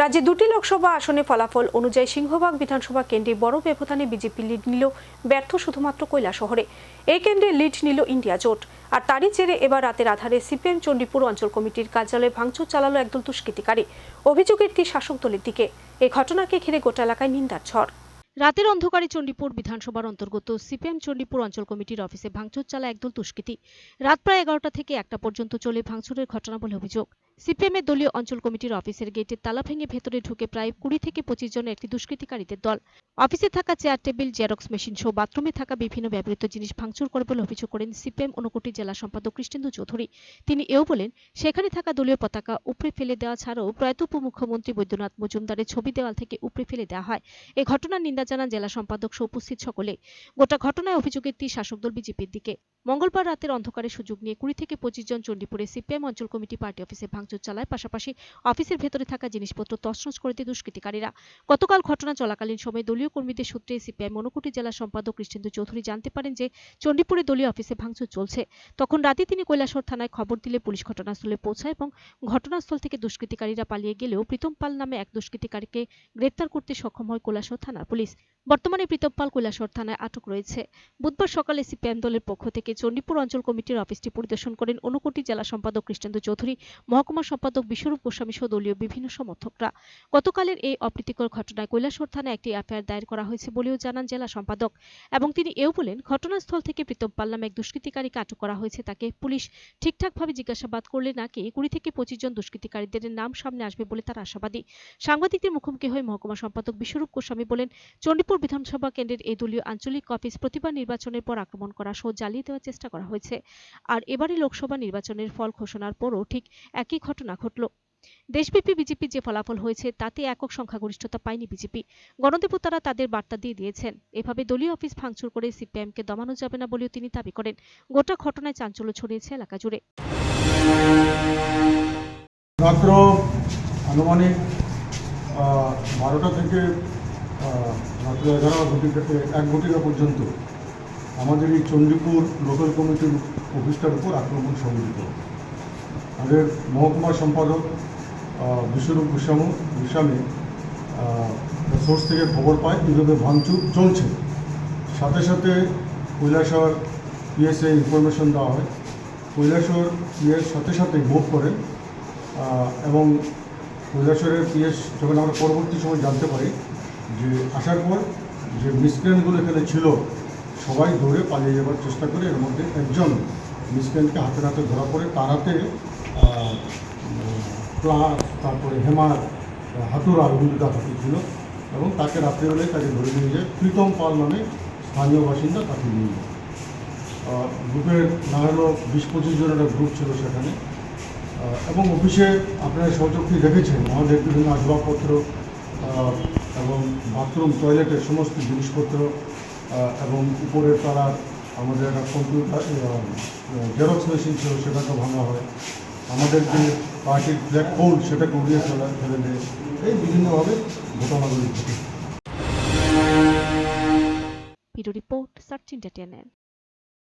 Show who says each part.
Speaker 1: রাজ্যে দুটি লোকসভা আসনে ফলাফল অনুযায়ী সিংহভাগ বিধানসভা কেন্দ্রে বড় ব্যবধানে বিজেপি লিড নিল ব্যর্থ শুধুমাত্র কৈলা শহরে। এই কেন্দ্রে লিড নিল ইন্ডিয়া জোট। আর তারই জেরে এবার রাতের আধারে সিপিএম চণ্ডীপুর অঞ্চল কমিটির কার্যালয়ে ভাঙচুর চালালো একদল দুষ্কৃতিকারী। অভিযোগের তীর শাসক দলের দিকে। এই ঘটনাকে ঘিরে গোটা এলাকায় নিন্দার ঝড়। রাতের অন্ধকারে চণ্ডীপুর বিধানসভার অন্তর্গত সিপিএম চণ্ডীপুর অঞ্চল কমিটির অফিসে ভাঙচুর চালায় একদল দুষ্কৃতী। রাত প্রায় এগারোটা থেকে একটা পর্যন্ত চলে ভাঙচুরের ঘটনা বলে অভিযোগ। সিপিএম এর দলীয় অঞ্চল কমিটির অফিসের গেটের তালা ভেঙে ভেতরে ঢুকে প্রায় কুড়ি থেকে পঁচিশ জনের একটি দুষ্কৃতিকারীদের দল। অফিসে থাকা চেয়ার, টেবিল, জেরক্স মেশিন সহ বাথরুমে থাকা বিভিন্ন ব্যবহৃত জিনিস ভাঙচুর করে বলে অভিযোগ করেন সিপিএম ঊনকোটি জেলা সম্পাদক কৃষ্ণেন্দু চৌধুরী। তিনি এও বলেন, সেখানে থাকা দলীয় পতাকা উপড়ে ফেলে দেওয়া ছাড়াও প্রয়াত উপমুখ্যমন্ত্রী বৈদ্যনাথ মজুমদারের ছবি দেওয়াল থেকে উপড়ে ফেলে দেওয়া হয়। এই ঘটনার নিন্দা জানান জেলা সম্পাদক সহ উপস্থিত সকলে। গোটা ঘটনায় অভিযোগের তীর শাসক দল বিজেপির দিকে। মঙ্গলবার রাতের অন্ধকারে সুযোগ নিয়ে কুড়ি থেকে পঁচিশ জন চণ্ডীপুরে সিপিএম অঞ্চল কমিটি পার্টি অফিসে ভাঙচুর চালায়। পাশাপাশি অফিসের ভেতরে থাকা জিনিসপত্র তছনছ করে দেয় দুষ্কৃতিকারীরা। গতকাল ঘটনা চলাকালীন সময় দলীয় কর্মীদের সূত্রে সিপিআই মনকুটি জেলা সম্পাদক কৃষ্ণেন্দু চৌধুরী জানতে পারেন যে চণ্ডীপুরে দলীয় অফিসে ভাঙচুর চলছে। তখন রাতে তিনি কৈলাসর থানায় খবর দিলে পুলিশ ঘটনাস্থলে পৌঁছায় এবং ঘটনাস্থল থেকে দুষ্কৃতিকারীরা পালিয়ে গেলেও প্রীতম পাল নামে এক দুষ্কৃতিকারীকে গ্রেপ্তার করতে সক্ষম হয় কৈলাসর থানার পুলিশ। বর্তমানে প্রীতম পাল কৈলাসহর থানায় আটক রয়েছে। বুধবার সকালে সিপিএম দলের পক্ষ থেকে চণ্ডীপুর অঞ্চল কমিটির অফিসটি পরিদর্শন করেন ঊনকোটি জেলা সম্পাদক কৃষ্ণেন্দু চৌধুরী, মহকুমা সম্পাদক বিশ্বরূপ গোস্বামী সহ দলীয় বিভিন্ন সমর্থকরা। গতকালের এই অপ্রীতিকর ঘটনায় কৈলাসহর থানায় একটি এফআইআর দায়ের করা হয়েছে বলেও জানান জেলা সম্পাদক। এবং তিনি এও বলেন, ঘটনাস্থল থেকে প্রীতম পাল নামে এক দুষ্কৃতিকারীকে আটক করা হয়েছে। তাকে পুলিশ ঠিকঠাকভাবে জিজ্ঞাসাবাদ করলে নাকি কুড়ি থেকে পঁচিশ জন দুষ্কৃতিকারীদের নাম সামনে আসবে বলে তার আশাবাদী। সাংবাদিকদের মুখোমুখি হয়ে মহকুমা সম্পাদক বিশ্বরূপ গোস্বামী বলেন, চণ্ডীপুর বিধানসভা কেন্দ্রের এই দলীয় আঞ্চলিক অফিস প্রতিবার নির্বাচনের পর আক্রমণ করা সহ জ্বালিয়ে দেওয়ার চেষ্টা করা হয়েছে। আর এবারে লোকসভা নির্বাচনের ফল ঘোষণার পরও ঠিক একই ঘটনা ঘটল। দেশব্যাপী বিজেপির যে ফলাফল হয়েছে, তাতে একক সংখ্যাগরিষ্ঠতা পায়নি বিজেপি। গণদেবতারা তাদের বার্তা দিয়ে দিয়েছেন, এভাবে দলীয় অফিস ভাঙচুর করে সিপিএমকে দমানো যাবে না বলেও তিনি দাবি করেন। গোটা ঘটনায় চাঞ্চল্য ছড়িয়েছে এলাকা জুড়ে।
Speaker 2: রাত্র আনুমানিক বারোটা থেকে রাত্র এগারো ঘটিকাতে, এক ঘটিকা পর্যন্ত আমাদের এই চণ্ডীপুর লোকাল কমিটির অফিসটার উপর আক্রমণ সংঘটিত আমাদের মহকুমা সম্পাদক বিশ্বরূপ গোস্বামী গোস্বামী সোর্স থেকে খবর পায়, কীভাবে ভাঙচুর চলছে। সাথে সাথে কৈলাসর পিএসএ ইনফরমেশন দেওয়া হয়। কৈলাসর পিএস সাথে সাথে মুভ করেন এবং কৈলাসরের পিএস যখন আমরা পরবর্তী সময় জানতে পারি যে আসার পর যে মিসক্রেন্টগুলো এখানে ছিল, সবাই ধরে পালিয়ে যাওয়ার চেষ্টা করে, এর মধ্যে একজন মিসক্রেন্টকে হাতে হাতে ধরা পড়ে। তার হাতে প্লাস তারপরে হেমার হাতুড়া উল্টা হাতি ছিল এবং তাকে রাত্রিবেলায় তাকে ধরে নিয়ে যায়। প্রীতম পাল নামে স্থানীয় বাসিন্দা তাকে নিয়ে যায়। গ্রুপের না হলেও বিশ পঁচিশ জনের একটা গ্রুপ ছিল সেখানে। এবং অফিসে আপনারা সচক্ষে দেখেছেন? আমাদের বিভিন্ন আসবাবপত্র এবং বাথরুম টয়লেটের সমস্ত জিনিসপত্র এবং উপরের তালার আমাদের একটা কম্পিউটার জেরক্স মেশিন ছিল সেটাকে ভাঙা হয়। আমাদের যে পার্টির ব্ল্যাক হোল সেটাকে উড়িয়ে ফেলা, ফেলে দেয়। এই বিভিন্নভাবে ঘটনাগুলি ঘটে।
Speaker 1: Report, search entertainment